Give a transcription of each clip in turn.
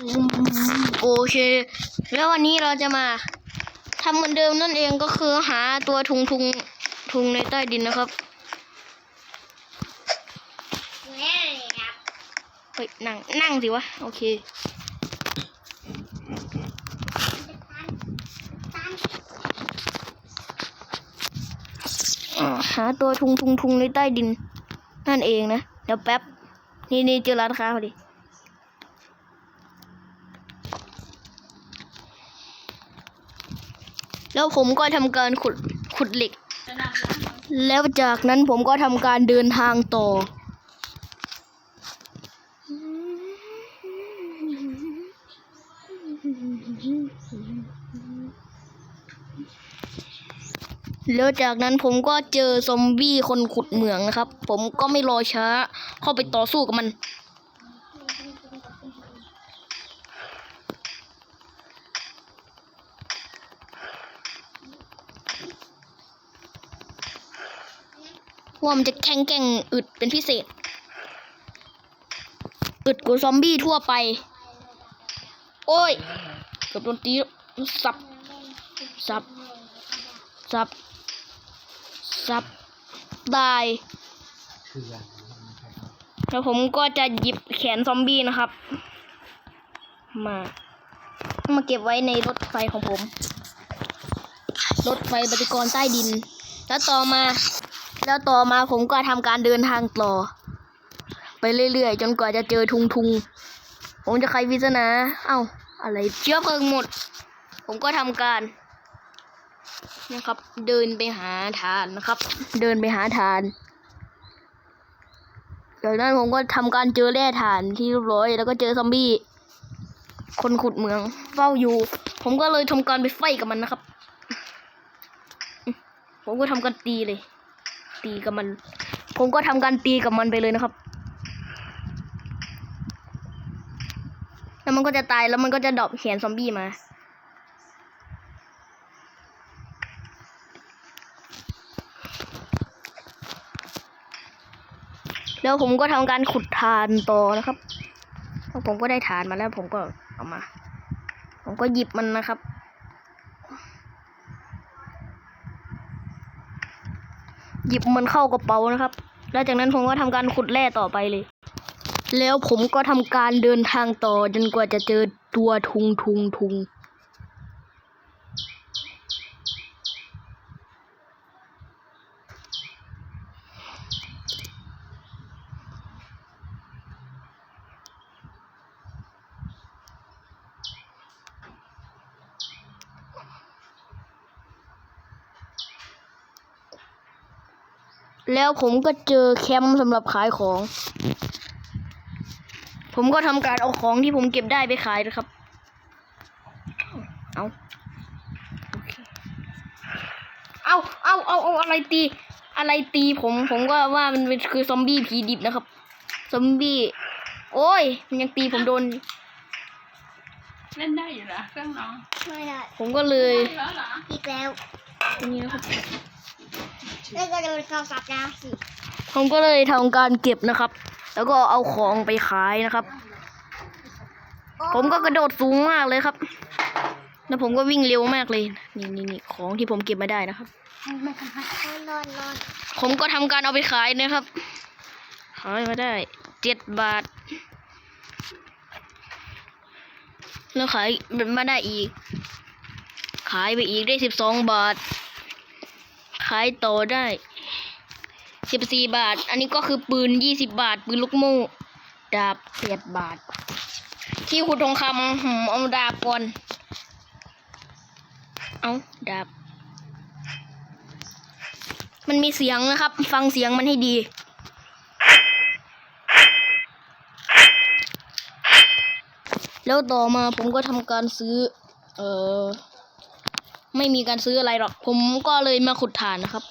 โอเค แล้ววันนี้เราจะมาทำเหมือนเดิมนั่นเองก็คือหาตัวทุงทุงทุงในใต้ดินนะครับแม่เลยครับเฮ้ยนั่งนั่งสิวะ โอเคตันอ่าหาตัวทุงทุงทุงในใต้ดิน นั่นเองนะ เดี๋ยวแป๊บ นี่นี่เจอร้านค้าพอดี แล้วผมก็ทำการขุดขุดเหล็ก แล้วจากนั้นผมก็ทำการเดินทางต่อ แล้วจากนั้นผมก็เจอซอมบี้คนขุดเหมืองนะครับ ผมก็ไม่รอช้า เข้าไปต่อสู้กับมัน ว่ามันจะแข็งแกร่งอึดเป็นพิเศษ อึดกว่าซอมบี้ทั่วไป โอ้ยเกือบโดนตีสับ สับ สับ สับได้แล้วผมก็จะหยิบแขนซอมบี้นะครับ มา มาเก็บไว้ในรถไฟของผม รถไฟปฏิกรใต้ดิน แล้วต่อมา แล้วต่อมาผมก็ทำการเดินทางต่อ ไปเรื่อยๆ จนกว่าจะเจอทุงทุงผมจะใครวิจนาเอ้า อะไรเชื้อเพลิงหมด ผมก็ทำการนะครับ เดินไปหาฐานนะครับ เดินไปหาฐานจากนั้นผมก็ทำการเจอแร่ฐานที่เรียบร้อย แล้วก็เจอซอมบี้ คนขุดเหมืองเฝ้าอยู่ ผมก็เลยทำการไปไฟกับมันนะครับ ผมก็ทำการตีเลย ตีกับมัน ผมก็ทำการตีกับมันไปเลยนะครับ แล้วมันก็จะตายแล้วมันก็จะดรอปแขนซอมบี้มา แล้วผมก็ทำการขุดทานต่อนะครับผมก็ได้ฐานมาแล้วผมก็เอามา ผมก็หยิบมันนะครับ หยิบมันเข้ากระเป๋านะครับ แล้วจากนั้นผมก็ทำการขุดแร่ต่อไปเลย แล้วผมก็ทำการเดินทางต่อจนกว่าจะเจอตัวทุงทุงทุง แล้วผมก็เจอแคมป์สำหรับขายของ ผมก็ทำการเอาของที่ผมเก็บได้ไปขายนะครับ เอาโอเคเอาเอาเอาเอาอะไรตี อะไรตีผมผมก็ว่ามันเป็นคือซอมบี้ผีดิบนะครับ ซอมบี้ โอ้ย มันยังตีผมโดน เล่นได้อยู่เหรอเครื่องน้องไม่ได้ ผมก็เลยได้แล้วเหรออีกแล้ว นี่นะครับ แล้วก็โดนเขาสับแล้วสิผมก็เลยทำการเก็บนะครับ แล้วก็เอาของไปขายนะครับ ผมก็กระโดดสูงมากเลยครับ แล้วผมก็วิ่งเร็วมากเลย นี่นี่นี่ของที่ผมเก็บมาได้นะครับไม่ทำให้นอนนอนผมก็ทำการเอาไปขายนะครับ ขายมาได้เจ็ดบาท แล้วขายมาได้อีก ขายไปอีกได้สิบสองบาท ขายต่อได้สิบสี่บาท อันนี้ก็คือปืนยี่สิบบาท ปืนลูกโม่ดาบเจ็ดบาท ที่ขุดทองคำหืมเอาดาบก่อน เอาดาบ มันมีเสียงนะครับ ฟังเสียงมันให้ดีแล้วต่อมาผมก็ทำการซื้อ เออ ไม่มีการซื้ออะไรหรอก ผมก็เลยมาขุดฐานนะครับ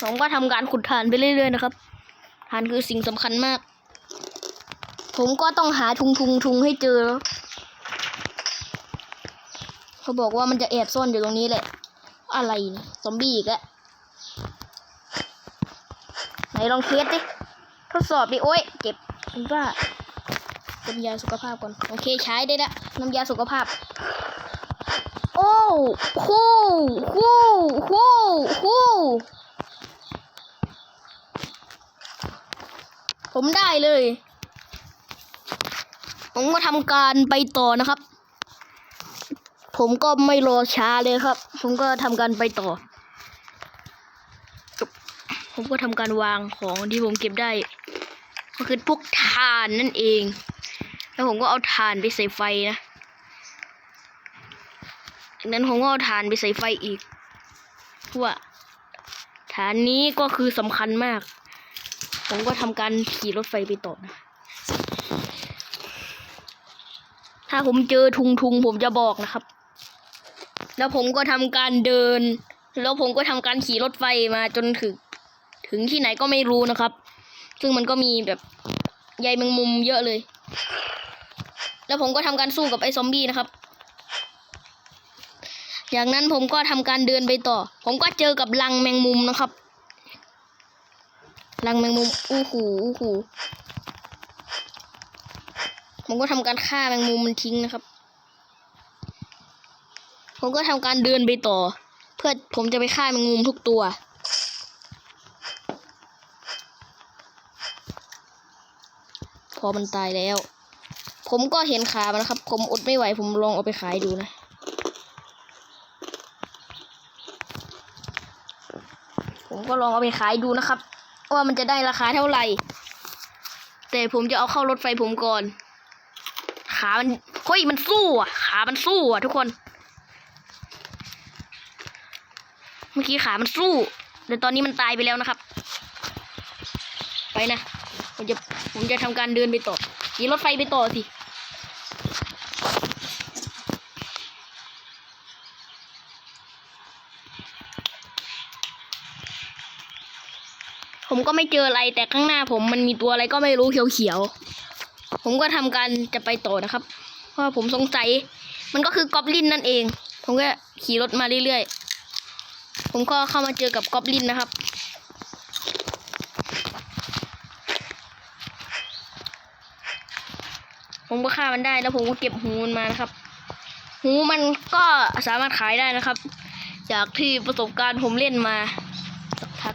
ผมก็ทำการขุดฐานไปเรื่อยๆนะครับฐานคือสิ่งสำคัญมาก ผมก็ต้องหาทุงทุงทุงให้เจอแล้วเขาบอกว่ามันจะแอบซ่อนอยู่ตรงนี้แหละ อะไรซอมบี้อีกแล้วไหนลองเทสดิทดสอบดิโอ้ยเจ็บว่า น้ำยาสุขภาพก่อน โอเคใช้ได้ละน้ำยาสุขภาพ โอ้ฮู้ฮู้ฮู้ฮู้ผมได้เลย ผมก็ทำการไปต่อนะครับ ผมก็ไม่รอช้าเลยครับ ผมก็ทำการไปต่อ ผมก็ทำการวางของที่ผมเก็บได้ ก็คือพวกถ่านนั่นเอง แล้วผมก็เอาถ่านไปใส่ไฟนะจากนั้นผมก็เอาถ่านไปใส่ไฟอีกเพราะว่าฐานนี้ก็คือสำคัญมาก ผมก็ทำการขี่รถไฟไปต่อนะถ้าผมเจอทุงทุงผมจะบอกนะครับ แล้วผมก็ทำการเดิน แล้วผมก็ทำการขี่รถไฟมาจนถึง ถึงที่ไหนก็ไม่รู้นะครับ ซึ่งมันก็มีแบบใยแมงมุมเยอะเลย แล้วผมก็ทำการสู้กับไอ้ซอมบี้นะครับ จากนั้นผมก็ทำการเดินไปต่อ ผมก็เจอกับรังแมงมุมนะครับรังแมงมุมอู้หูอู้หูผมก็ทำการฆ่าแมงมุมมันทิ้งนะครับ ผมก็ทำการเดินไปต่อ เพื่อผมจะไปฆ่าแมงมุมทุกตัวพอมันตายแล้ว ผมก็เห็นขามันนะครับ ผมอดไม่ไหว ผมลองเอาไปขายดูนะ ผมก็ลองเอาไปขายดูนะครับ ว่ามันจะได้ราคาเท่าไหร่ แต่ผมจะเอาเข้ารถไฟผมก่อน ขามันเฮ้ยมันสู้อะ ขามันสู้อะทุกคน เมื่อกี้ขามันสู้ แต่ตอนนี้มันตายไปแล้วนะครับ ไปนะ ผมจะ ผมจะทำการเดินไปต่อขี่รถไฟไปต่อสิ ผมก็ไม่เจออะไรแต่ข้างหน้าผมมันมีตัวอะไรก็ไม่รู้เขียวๆ ผมก็ทำการจะไปต่อนะครับ เพราะผมสงสัย มันก็คือกอบลินนั่นเอง ผมก็ขี่รถมาเรื่อยๆ ผมก็เข้ามาเจอกับกอบลินนะครับ ผมก็ฆ่ามันได้แล้วผมก็เก็บหูมันมานะครับ หูมันก็สามารถขายได้นะครับ จากที่ประสบการณ์ผมเล่นมาสักพัก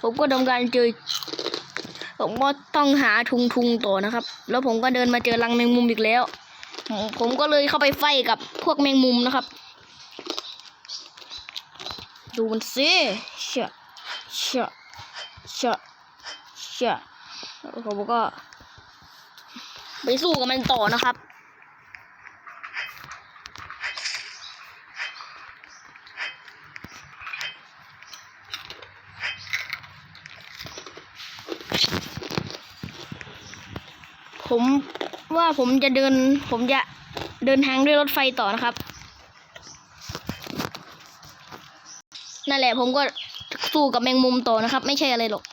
ผมก็ทำการเจอผมก็ต้องหาทุงทุงต่อนะครับ แล้วผมก็เดินมาเจอรังแมงมุมอีกแล้ว ผมก็เลยเข้าไปไฟกับพวกแมงมุมนะครับ ดูมันสิเชื่อเชื่อเชื่อเชื่อแล้วผมก็ ไปสู้กับมันต่อนะครับ ผมว่าผมจะเดิน ผมจะเดินทางด้วยรถไฟต่อนะครับ นั่นแหละผมก็สู้กับแมงมุมต่อนะครับ ไม่ใช่อะไรหรอก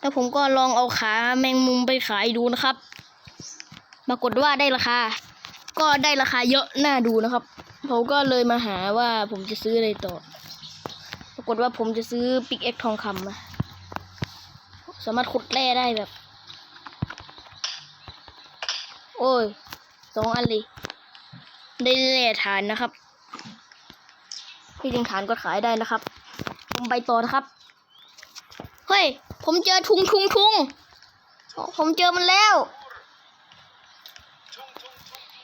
แล้วผมก็ลองเอาขาแมงมุมไปขายดูนะครับ ปรากฏว่าได้ราคา ก็ได้ราคาเยอะน่าดูนะครับ ผมก็เลยมาหาว่าผมจะซื้ออะไรต่อากฏว่าผมจะซื้อปิกเอ็กทองคำมาสามารถขุดแร่ได้แบบ โอ้ยสองอันเลยได้แร่ฐานนะครับที่จริงฐานก็ขายได้นะครับ ผมไปต่อนะครับ เฮ้ย ผมเจอทุงทุงทุงผมเจอมันแล้ว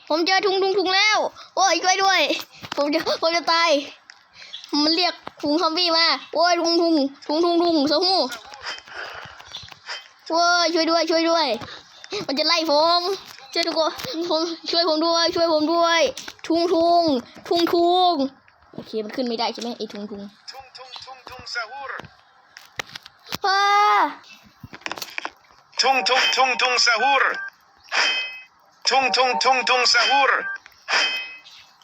ผมเจอทุงทุงทุงแล้ว โอ้ยช่วยด้วย ผมจะผมจะตาย มันเรียก ถุงซอมบี้มาโอ้ยทุงทุงทุงทุงทุงสมูโอ้ยช่วยด้วยช่วยด้วย มันจะไล่ผมช่วยทุกคนผมช่วยผมด้วย ช่วยผมด้วย ทุงทุงทุงทุงโอเคมันขึ้นไม่ได้ใช่ไหมไอ้ทุงทุง Tung tung tung tung sahur. ว้า Tung tung tung tung sahur. Tung tung tung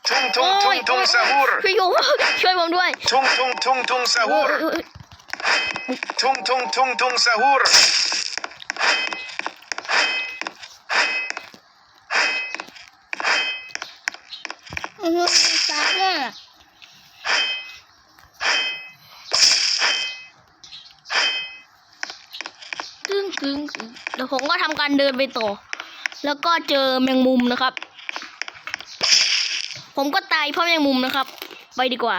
ทุ่งทุ่งทุ่งทุ่งซาฮูรพี่วยผมช่วยผมด้วย ทุ่งทุ่งทุ่งทุ่งซาฮูรทุ่งทุ่งทุ่งทุ่งซาฮูรอือตาเนี่ยตึ้งตึ้งเดี๋ยวผมก็ทำการเดินไปต่อ แล้วก็เจอแมงมุมนะครับ ผมก็ตายเพราะแมงมุมนะครับ ไปดีกว่า